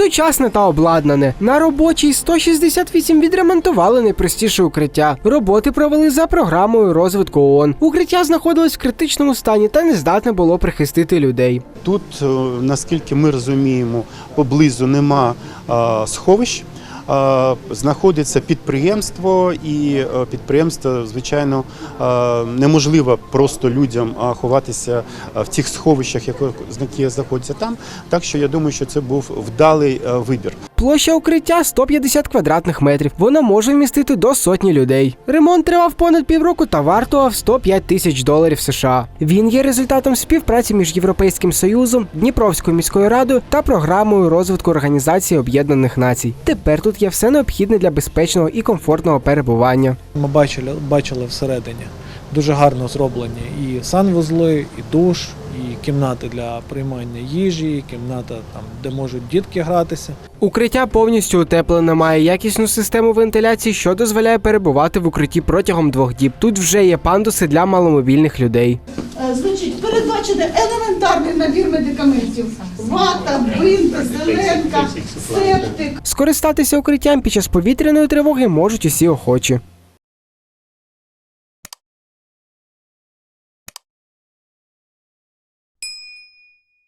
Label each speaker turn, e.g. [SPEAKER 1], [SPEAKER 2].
[SPEAKER 1] Сучасне та обладнане. На робочій 168 відремонтували найпростіше укриття. Роботи провели за програмою розвитку ООН. Укриття знаходилось в критичному стані та не здатне було прихистити людей.
[SPEAKER 2] Тут, е, наскільки ми розуміємо, поблизу нема сховищ. Знаходиться підприємство, і е, підприємство, звичайно, е, неможливо просто людям ховатися е, в тих сховищах, які знаходяться там. Так що я думаю, що це був вдалий вибір.
[SPEAKER 1] Площа укриття 150 квадратних метрів. Вона може вмістити до сотні людей. Ремонт тривав понад півроку та вартував 105 тисяч доларів США. Він є результатом співпраці між Європейським Союзом, Дніпровською міською радою та програмою розвитку Організації Об'єднаних Націй. Тепер тут є все необхідне для безпечного і комфортного перебування.
[SPEAKER 3] Ми бачили, бачили всередині. Дуже гарно зроблені і санвузли, і душ, і кімнати для приймання їжі, і кімната там, де можуть дітки гратися.
[SPEAKER 1] Укриття повністю утеплене, має якісну систему вентиляції, що дозволяє перебувати в укритті протягом двох діб. Тут вже є пандуси для маломобільних людей.
[SPEAKER 4] Е, Значить, передбачений елементарний набір медикаментів: вата, бинт, зеленка, септик.
[SPEAKER 1] Скористатися укриттям під час повітряної тривоги можуть усі охочі.